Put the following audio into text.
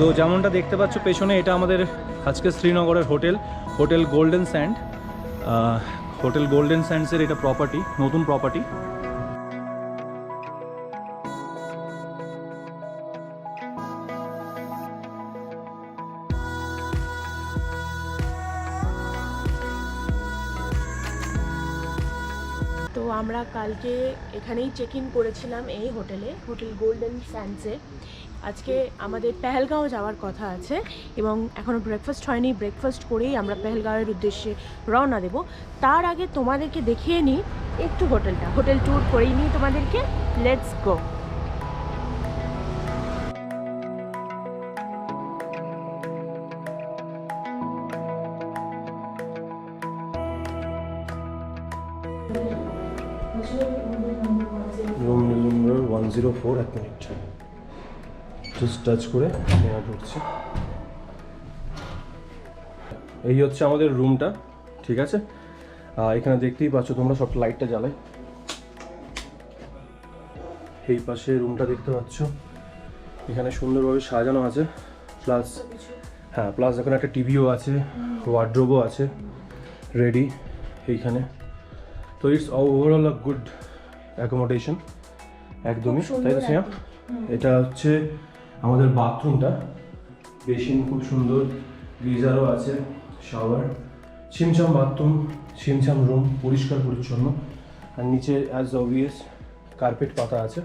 তো যেমনটা দেখতে পাচ্ছ, পেছনে এটা আমাদের আজকে শ্রীনগরের hotel hotel golden sand. Hotel golden স্যান্ডসের এটা প্রপার্টি নতুন প্রপার্টি আমরা কালকে এখানেই চেক ইন করেছিলাম এই হোটেলে, হোটেল গোল্ডেন স্যান্ডসে আজকে আমাদের পেহেলগাঁও যাওয়ার কথা আছে এবং এখনও ব্রেকফাস্ট হয়নি ব্রেকফাস্ট করেই আমরা পেহেলগাঁওয়ের উদ্দেশ্যে রওনা দেব। তার আগে তোমাদেরকে দেখিয়ে নিই একটু হোটেলটা। হোটেল ট্যুর করেই নিই তোমাদেরকে। Let's go room number one zero four এক মিনিট জাস্ট টাচ করে নেওয়া ঢুকছে। এই হচ্ছে আমাদের রুমটা ঠিক আছে? এখানে দেখতেই পাচ্ছ তোমরা সব লাইটটা জ্বালাই এই পাশে রুমটা দেখতে পাচ্ছ। এখানে সুন্দরভাবে সাজানো আছে। প্লাস হ্যাঁ প্লাস এখানে একটা টিভিও আছে ওয়ার্ড্রোবও আছে রেডি এইখানে। তো it's overall a good accommodation একদমই তাই তো স্নেহা এটা হচ্ছে আমাদের বাথরুমটা বেসিন খুব সুন্দর গিজারও আছে শাওয়ার ছিমছাম বাথরুম ছিমছাম রুম পরিষ্কার পরিচ্ছন্ন আর নিচে অ্যাজ অবভিয়াস কার্পেট পাতা আছে।